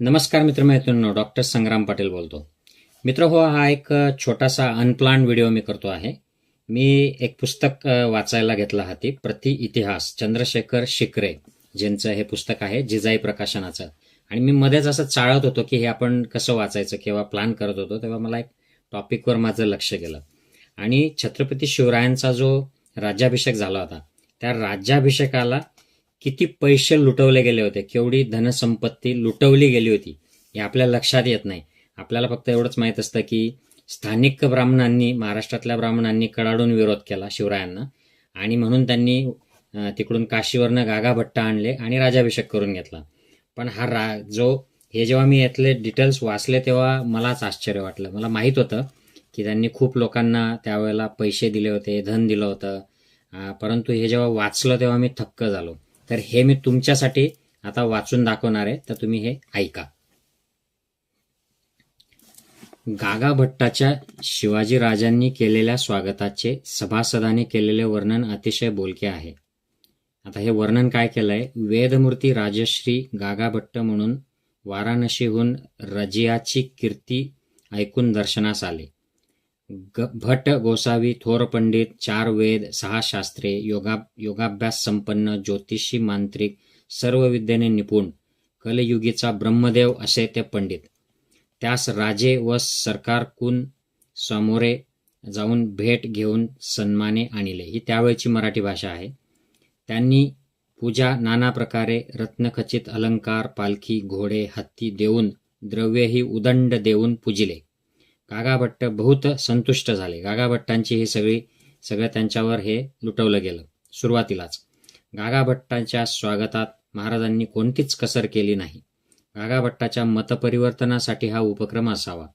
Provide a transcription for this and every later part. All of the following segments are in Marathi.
नमस्कार मित्रमैत्रिणींनो डॉक्टर संग्राम पाटील बोलतो. मित्र हो हा एक छोटासा अनप्लान व्हिडिओ मी करतो आहे. मी एक पुस्तक वाचायला घेतलं हाती प्रति इतिहास चंद्रशेखर शिकरे ज्यांचं हे पुस्तक आहे जिजाई प्रकाशनाचं. आणि मी मध्येच असं चाळत होतो की हे आपण कसं वाचायचं किंवा प्लॅन करत होतो तेव्हा मला एक टॉपिकवर माझं लक्ष गेलं. आणि छत्रपती शिवरायांचा जो राज्याभिषेक झाला होता त्या राज्याभिषेकाला किती पैसे लुटवले गेले होते केवढी धनसंपत्ती लुटवली गेली होती हे आपल्या लक्षात येत नाही. आपल्याला फक्त एवढंच माहीत असतं की स्थानिक ब्राह्मणांनी महाराष्ट्रातल्या ब्राह्मणांनी कडाडून विरोध केला शिवरायांना आणि म्हणून त्यांनी तिकडून काशीवरनं गागाभट्ट आणले आणि राजाभिषेक करून घेतला. पण हा रा जो हे जेव्हा मी यातले डिटेल्स वाचले तेव्हा मलाच आश्चर्य वाटलं. मला माहीत होतं की त्यांनी खूप लोकांना त्यावेळेला पैसे दिले होते धन दिलं होतं. परंतु हे जेव्हा वाचलं तेव्हा मी थक्क झालो. तर हे मी तुमच्यासाठी आता वाचून दाखवणार आहे. तर तुम्ही हे ऐका. गागा भट्टाच्या शिवाजी राजांनी केलेल्या स्वागताचे सभासदांनी केलेले वर्णन अतिशय बोलके आहे. आता हे वर्णन काय केलंय? वेदमूर्ती राजश्री गागा भट्ट म्हणून वाराणसीहून रजियाची कीर्ती ऐकून दर्शनास आले. भट गोसावी थोर पंडित चार वेद सहा शास्त्रे योगा योगाभ्यास संपन्न ज्योतिषी मांत्रिक सर्व विद्येने निपुण कलयुगीचा ब्रह्मदेव असे ते पंडित. त्यास राजे व सरकारकून समोरे जाऊन भेट घेऊन सन्माने आणले. ही त्यावेळची मराठी भाषा आहे. त्यांनी पूजा नाना प्रकारे रत्नखचित अलंकार पालखी घोडे हत्ती देऊन द्रव्यही उदंड देऊन पूजिले. गागाभट्ट बहुत संतुष्ट झाले. गागाभट्टांची ही सगळी सगळं त्यांच्यावर हे लुटवलं गेलं. सुरुवातीलाच. गागाभट्टांच्या स्वागतात महाराजांनी कोणतीच कसर केली नाही. गागाभट्टाच्या मतपरिवर्तनासाठी हा उपक्रम असावा.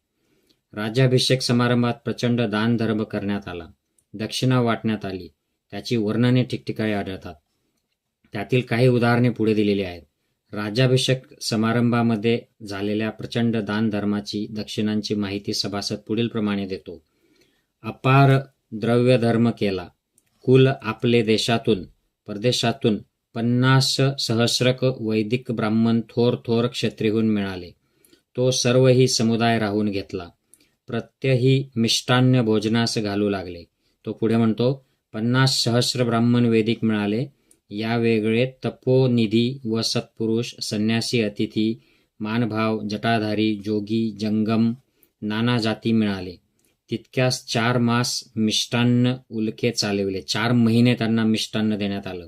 राज्याभिषेक समारंभात प्रचंड दानधर्म करण्यात आला. दक्षिणा वाटण्यात आली. त्याची वर्णने ठिकठिकाणी आढळतात. त्यातील काही उदाहरणे पुढे दिलेली आहेत. राज्याभिषेक समारंभामध्ये झालेल्या प्रचंड दानधर्माची दक्षिणांची माहिती सभासद पुढील प्रमाणे देतो. अपार द्रव्यधर्म केला. कुल आपले देशातून परदेशातून पन्नास सहस्रक वैदिक ब्राह्मण थोर थोर क्षत्रिहून मिळाले. तो सर्वही समुदाय राहून घेतला. प्रत्यही मिष्टान्न भोजनास घालू लागले. तो पुढे म्हणतो पन्नास सहस्र ब्राह्मण वैदिक मिळाले. या वेगळे तपोनिधी व सत्पुरुष संन्यासी अतिथी मानभाव जटाधारी जोगी जंगम नाना जाती मिळाले. तितक्यास चार मास मिष्टान्न उलके चालविले. चार महिने त्यांना मिष्टान्न देण्यात आलं.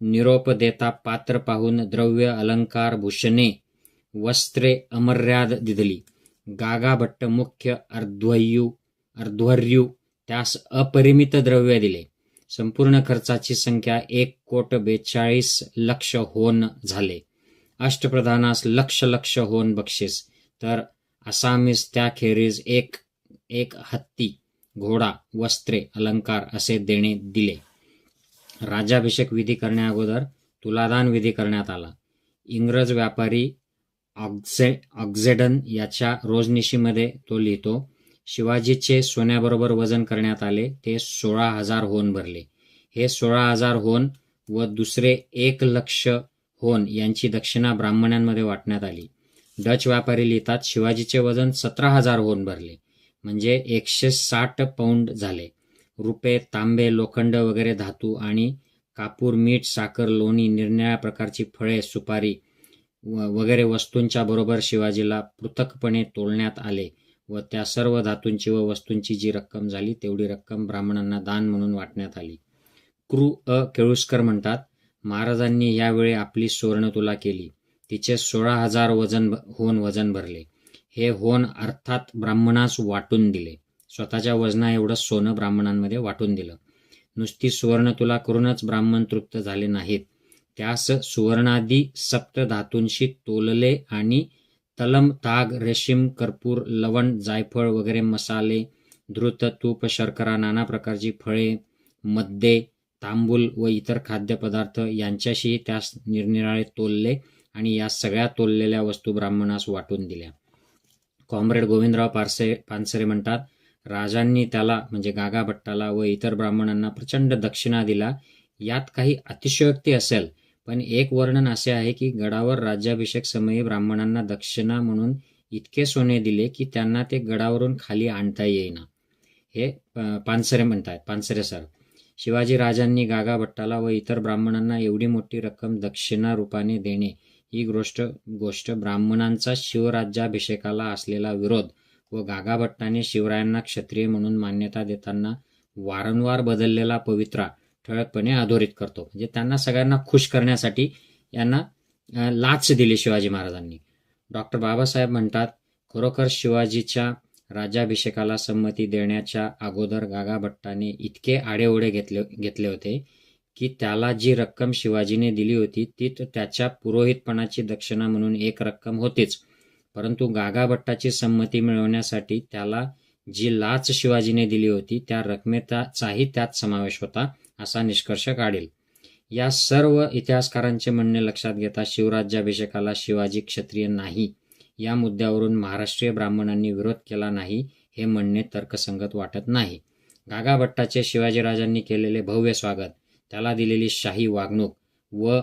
निरोप देता पात्र पाहून द्रव्य अलंकार भूषणे वस्त्रे अमर्याद दिदली. गागाभट्ट मुख्य अर्ध्वयू अर्ध्वर्यू त्यास अपरिमित द्रव्य दिले. संपूर्ण खर्चाची संख्या एक कोट बेचाळीस लक्ष होन झाले. अष्टप्रधानास लक्ष लक्ष होन बक्षीस. तर असामीस त्याखेरीज एक एक हत्ती घोडा वस्त्रे अलंकार असे देणे दिले. राज्याभिषेक विधी करण्याअगोदर तुलादान विधी करण्यात आला. इंग्रज व्यापारी ऑक्झे ऑक्झेडन याच्या रोजनिशीमध्ये तो लिहितो शिवाजीचे सोन्याबरोबर वजन करण्यात आले ते सोळा हजार होन भरले. हे सोळा हजार होन व दुसरे एक लक्ष होन यांची दक्षिणा ब्राह्मणांमध्ये वाटण्यात आली. डच व्यापारी लिहितात शिवाजीचे वजन सतरा हजार होन भरले म्हणजे एकशे साठ पौंड झाले. रुपे तांबे लोखंड वगैरे धातू आणि कापूर मीठ साखर लोणी निरनिळ्या प्रकारची फळे सुपारी व- वगैरे वस्तूंच्या बरोबर शिवाजीला पृथकपणे तोलण्यात आले. व त्या सर्व धातूंची व वस्तूंची जी रक्कम झाली तेवढी रक्कम ब्राह्मणांना दान म्हणून वाटण्यात आली. क्रू अ केळुस्कर म्हणतात महाराजांनी यावेळी आपली सुवर्ण तुला केली. तिचे सोळा हजार वजन होऊन वजन भरले. हे होन अर्थात ब्राह्मणास वाटून दिले. स्वतःच्या वजना एवढं सोनं ब्राह्मणांमध्ये वाटून दिलं. नुसती सुवर्ण तुला करूनच ब्राह्मण तृप्त झाले नाहीत. त्यास सुवर्णादी सप्त धातूंशी तोलले आणि तलम ताग रेशीम कर्पूर लवण जायफळ वगैरे मसाले धृत तूप शर्करा नाना प्रकारची फळे मद्दे तांबूल व इतर खाद्यपदार्थ यांच्याशीही त्यास निरनिराळे तोलले आणि या सगळ्या तोललेल्या वस्तू ब्राह्मणास वाटून दिल्या. कॉम्रेड गोविंदराव पारसे पानसरे म्हणतात राजांनी त्याला म्हणजे गागा भट्टाला व इतर ब्राह्मणांना प्रचंड दक्षिणा दिला. यात काही अतिशयोक्ती असेल पण एक वर्णन असे आहे की गडावर राज्याभिषेक समयी ब्राह्मणांना दक्षिणा म्हणून इतके सोने दिले की त्यांना ते गडावरून खाली आणता येईना. हे पानसरे म्हणतात पानसरे सर. शिवाजी राजांनी गागा भट्टाला व इतर ब्राह्मणांना एवढी मोठी रक्कम दक्षिणा रूपाने देणे ही गोष्ट गोष्ट ब्राह्मणांचा शिवराज्याभिषेकाला असलेला विरोध व गागाभट्टाने शिवरायांना क्षत्रिय म्हणून मान्यता देताना वारंवार बदललेला पवित्रा ठळकपणे अधोरित करतो. म्हणजे त्यांना सगळ्यांना खुश करण्यासाठी यांना लाच दिली शिवाजी महाराजांनी. डॉक्टर बाबासाहेब म्हणतात खरोखर शिवाजीच्या राज्याभिषेकाला संमती देण्याच्या अगोदर गागाभट्टाने इतके आडेओढे घेतले घेतले होते की त्याला जी रक्कम शिवाजीने दिली होती ती त्याच्या पुरोहितपणाची दक्षिणा म्हणून एक रक्कम होतीच. परंतु गागाभट्टाची संमती मिळवण्यासाठी त्याला जी लाच शिवाजीने दिली होती त्या रकमेचाही त्यात समावेश होता. असा निष्कर्ष काढेल. या सर्व इतिहासकारांचे म्हणणे लक्षात घेता शिवराज्याभिषेकाला शिवाजी क्षत्रिय नाही. या मुद्द्यावरून महाराष्ट्रीय ब्राह्मणांनी विरोध केला नाही हे म्हणणे तर्कसंगत वाटत नाही. गागा भट्टाचे शिवाजीराजांनी केलेले भव्य स्वागत त्याला दिलेली शाही वागणूक व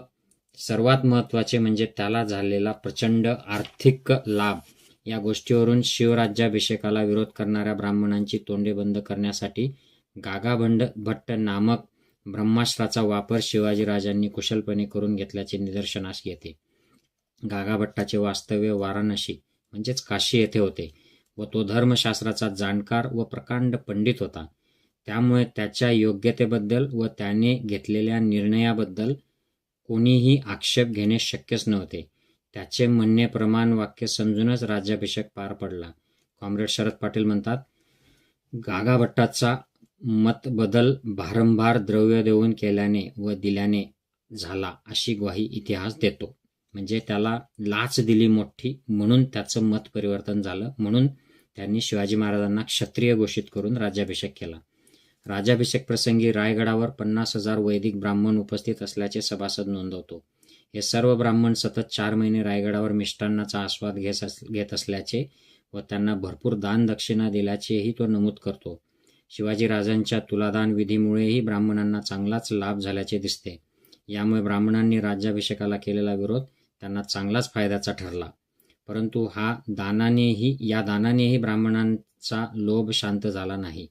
सर्वात महत्त्वाचे म्हणजे त्याला झालेला प्रचंड आर्थिक लाभ. या गोष्टीवरून शिवराज्याभिषेकाला विरोध करणाऱ्या ब्राह्मणांची तोंडे बंद करण्यासाठी गागाभंड भट्ट नामक ब्रह्मास्त्राचा वापर शिवाजीराजांनी कुशलपणे करून घेतल्याचे निदर्शनास येते. गागाभट्टाचे वास्तव्य वाराणसी म्हणजेच काशी येथे होते व तो धर्मशास्त्राचा जाणकार व प्रकांड पंडित होता. त्यामुळे त्याच्या योग्यतेबद्दल व त्याने घेतलेल्या निर्णयाबद्दल कोणीही आक्षेप घेणे शक्यच नव्हते. त्याचे म्हणणे प्रमाण वाक्य समजूनच राज्याभिषेक पार पडला. कॉम्रेड शरद पाटील म्हणतात गागाभट्टाचा मतबदल मत बदल भारंभार द्रव्य देऊन केल्याने व दिल्याने झाला अशी ग्वाही इतिहास देतो. म्हणजे त्याला लाच दिली मोठी म्हणून त्याचं मत परिवर्तन झालं. म्हणून त्यांनी शिवाजी महाराजांना क्षत्रिय घोषित करून राज्याभिषेक केला. राज्याभिषेक प्रसंगी रायगडावर पन्नास हजार वैदिक ब्राह्मण उपस्थित असल्याचे सभासद नोंदवतो. हे सर्व ब्राह्मण सतत चार महिने रायगडावर मिष्टान्नाचा आस्वाद घेत अस घेत असल्याचे व त्यांना भरपूर दान दक्षिणा दिल्याचेही तो नमूद करतो. शिवाजीराजांच्या तुलादान विधीमुळेही ब्राह्मणांना चांगलाच लाभ झाल्याचे दिसते. यामुळे ब्राह्मणांनी राज्याभिषेकाला केलेला विरोध त्यांना चांगलाच फायद्याचा ठरला. परंतु हा दानानेही या दानानेही ब्राह्मणांचा लोभ शांत झाला नाही.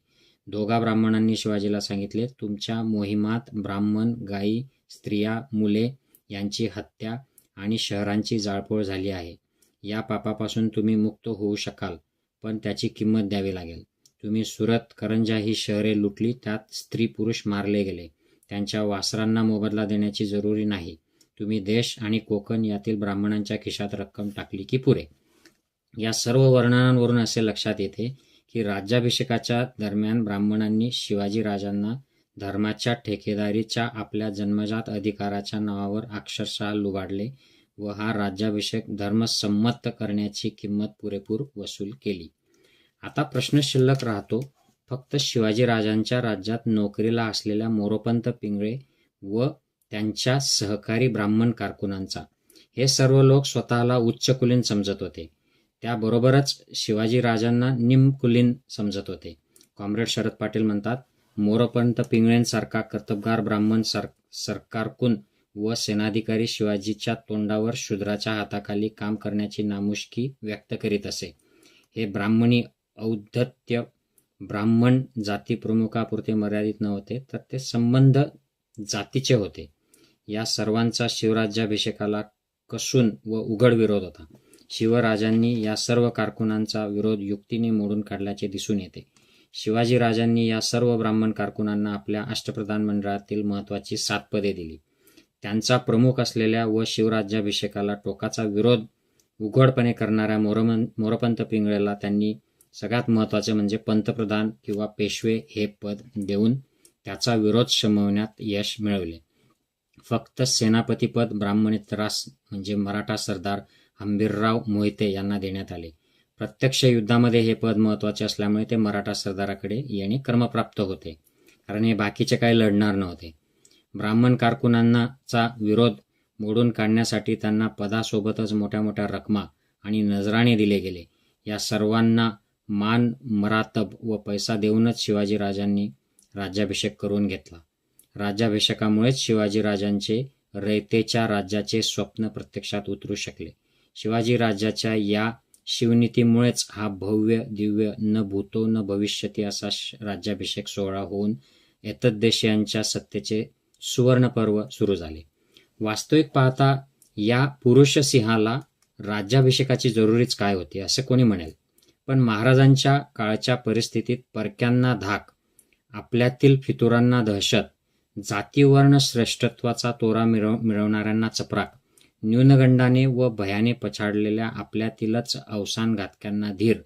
दोघा ब्राह्मणांनी शिवाजीला सांगितले तुमच्या मोहिमात ब्राह्मण गायी स्त्रिया मुले यांची हत्या आणि शहरांची जाळपोळ झाली आहे. या पापापासून तुम्ही मुक्त होऊ शकाल पण त्याची किंमत द्यावी लागेल. तुम्ही सुरत करंजा ही शहरे लुटली त्यात स्त्री पुरुष मारले गेले. त्यांच्या वासरांना मोबदला देण्याची जरुरी नाही. तुम्ही देश आणि कोकण यातील ब्राह्मणांच्या खिशात रक्कम टाकली की पुरे. या सर्व वर्णनांवरून असे लक्षात येते की राज्याभिषेकाच्या दरम्यान ब्राह्मणांनी शिवाजी राजांना धर्माच्या ठेकेदारीच्या आपल्या जन्मजात अधिकाराच्या नावावर अक्षरशः लुबाडले व हा राज्याभिषेक धर्मसंमत करण्याची किंमत पुरेपूर वसूल केली. आता प्रश्न शिल्लक राहतो. फक्त शिवाजीराजांच्या राज्यात नोकरीला असलेल्या मोरोपंत पिंगळे व त्यांच्या सहकारी ब्राह्मण कारकुनांचा. हे सर्व लोक स्वतःला उच्चकुलीन समजत होते. त्याबरोबरच शिवाजीराजांना निमकुलीन समजत होते. कॉम्रेड शरद पाटील म्हणतात मोरोपंत पिंगळेंसारखा कर्तबगार ब्राह्मण सर सरकारकून व सेनाधिकारी शिवाजीच्या तोंडावर शूद्राच्या हाताखाली काम करण्याची नामुष्की व्यक्त करीत असे. हे ब्राह्मणी औद्धत्य ब्राह्मण जाती प्रमुखापुरते मर्यादित नव्हते तर ते संबंध जातीचे होते. या सर्वांचा शिवराज्याभिषेकाला कसून व उघड विरोध होता. शिवराजांनी या सर्व कारकुनांचा विरोध युक्तीने मोडून काढल्याचे दिसून येते. शिवाजीराजांनी या सर्व ब्राह्मण कारकुनांना आपल्या अष्टप्रधान मंडळातील महत्वाची सात पदे दिली. त्यांचा प्रमुख असलेल्या व शिवराज्याभिषेकाला टोकाचा विरोध उघडपणे करणाऱ्या मोरमन मोरपंत पिंगळेला त्यांनी सगळ्यात महत्त्वाचे म्हणजे पंतप्रधान किंवा पेशवे हे पद देऊन त्याचा विरोध शमवण्यात यश मिळवले. फक्त सेनापतीपद ब्राह्मणी त्रास म्हणजे मराठा सरदार हंबीरराव मोहिते यांना देण्यात आले. प्रत्यक्ष युद्धामध्ये हे पद महत्त्वाचे असल्यामुळे ते मराठा सरदाराकडे येणे कर्मप्राप्त होते. कारण हे बाकीचे काही लढणार नव्हते. ब्राह्मण कारकुनांनाचा विरोध मोडून काढण्यासाठी त्यांना पदासोबतच मोठ्या मोठ्या रकमा आणि नजराणे दिले गेले. या सर्वांना मान मरातब व पैसा देऊनच शिवाजीराजांनी राज्याभिषेक करून घेतला. राज्याभिषेकामुळेच शिवाजीराजांचे रयतेच्या राज्याचे स्वप्न प्रत्यक्षात उतरू शकले. शिवाजीराजाच्या या शिवनीतीमुळेच हा भव्य दिव्य न भूतो न भविष्यती असा श- राज्याभिषेक सोहळा होऊन एतद्देशीयांच्या सत्तेचे सुवर्णपर्व सुरू झाले. वास्तविक पाहता या पुरुष सिंहाला राज्याभिषेकाची जरुरीच काय होती असं कोणी म्हणेल? पण महाराजांच्या काळच्या परिस्थितीत परक्यांना धाक आपल्यातील फितुरांना दहशत जातीवर्ण श्रेष्ठत्वाचा तोरा मिळव मिळवणाऱ्यांना चपराक न्यूनगंडाने व भयाने पछाडलेल्या आपल्यातीलच अवसान घातक्यांना धीर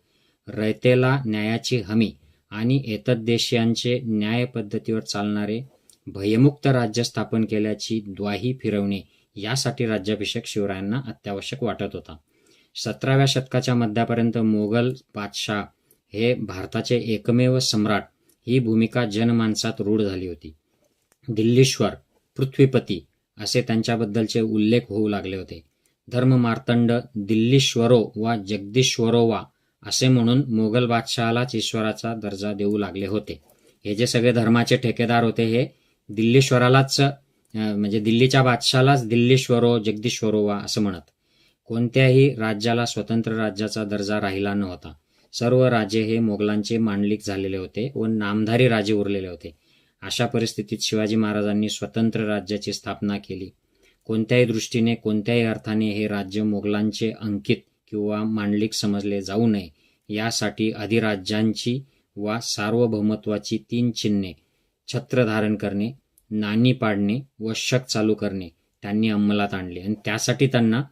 रयतेला न्यायाची हमी आणि एतद्देशीयांचे न्याय पद्धतीवर चालणारे भयमुक्त राज्य स्थापन केल्याची द्वाही फिरवणे यासाठी राज्याभिषेक शिवरायांना अत्यावश्यक वाटत होता. सतराव्या शतकाच्या मध्यापर्यंत मोगल बादशाह हे भारताचे एकमेव सम्राट. ही भूमिका जनमानसात रूढ झाली होती. दिल्लीश्वर पृथ्वीपती असे त्यांच्याबद्दलचे उल्लेख होऊ लागले होते. धर्म मार्तंड दिल्लीश्वरो वा जगदीश्वरो वा असे म्हणून मोगल बादशहालाच ईश्वराचा दर्जा देऊ लागले होते. हे जे सगळे धर्माचे ठेकेदार होते हे दिल्लीश्वरालाच म्हणजे दिल्लीच्या बादशालाच दिल्लीश्वरो जगदीश्वरो वा असं म्हणत. कोणत्याही राज्याला स्वतंत्र राज्याचा दर्जा राहिला नव्हता. सर्व राजे हे मोगलांचे मांडलिक झालेले होते व नामधारी राजे उरलेले होते. अशा परिस्थितीत शिवाजी महाराजांनी स्वतंत्र राज्याची स्थापना केली. कोणत्याही दृष्टीने कोणत्याही अर्थाने हे राज्य मोगलांचे अंकित किंवा मांडलिक समजले जाऊ नये. यासाठी अधिराज्यांची वा सार्वभौमत्वाची तीन चिन्हे छत्र धारण करणे नाणी पाडणे व शक चालू करणे त्यांनी अंमलात आणले. आणि त्यासाठी त्यांना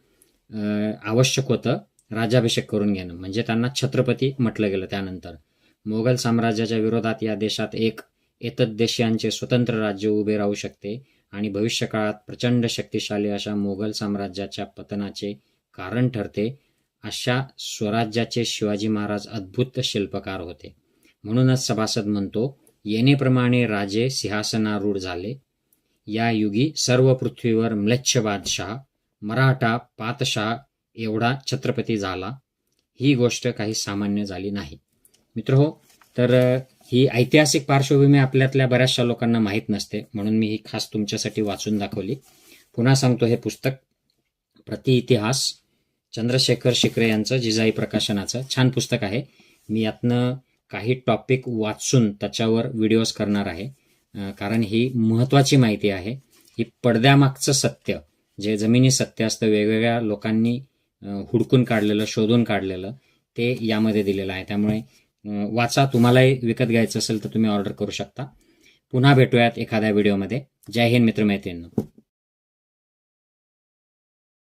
आवश्यक होतं राज्याभिषेक करून घेणं. म्हणजे त्यांना छत्रपती म्हटलं गेलं त्यानंतर. मोगल साम्राज्याच्या विरोधात या देशात एक एतद्देशीयांचे स्वतंत्र राज्य उभे राहू शकते आणि भविष्यकाळात प्रचंड शक्तिशाली अशा मोगल साम्राज्याच्या पतनाचे कारण ठरते. अशा स्वराज्याचे शिवाजी महाराज अद्भुत शिल्पकार होते. म्हणूनच सभासद म्हणतो येणेप्रमाणे राजे सिंहासनारूढ झाले. या युगी सर्व पृथ्वीवर म्लेच्छ बादशाह मराठा पातशाह एवढा छत्रपती झाला ही गोष्ट काही सामान्य झाली नाही. मित्र हो तर ही ऐतिहासिक पार्श्वभूमी आपल्यातल्या बऱ्याचशा लोकांना माहीत नसते म्हणून मी ही खास तुमच्यासाठी वाचून दाखवली. पुन्हा सांगतो हे पुस्तक. प्रति इतिहास चंद्रशेखर शिकरे यांचं जिजाई प्रकाशनाचं छान पुस्तक आहे. मी यातनं काही टॉपिक वाचून त्याच्यावर व्हिडिओज करणार आहे कारण ही महत्त्वाची माहिती आहे. ही पडद्यामागचं सत्य. जे जमिनी सत्य असतं वेगवेगळ्या लोकांनी हुडकून काढलेलं शोधून काढलेलं ते यामध्ये दिलेलं आहे. त्यामुळे वाचा. तुम्हालाही विकत घ्यायचं असेल तर तुम्ही ऑर्डर करू शकता. पुन्हा भेटूयात एखाद्या व्हिडिओमध्ये. जय हिंद मित्रमैत्रिणींनो.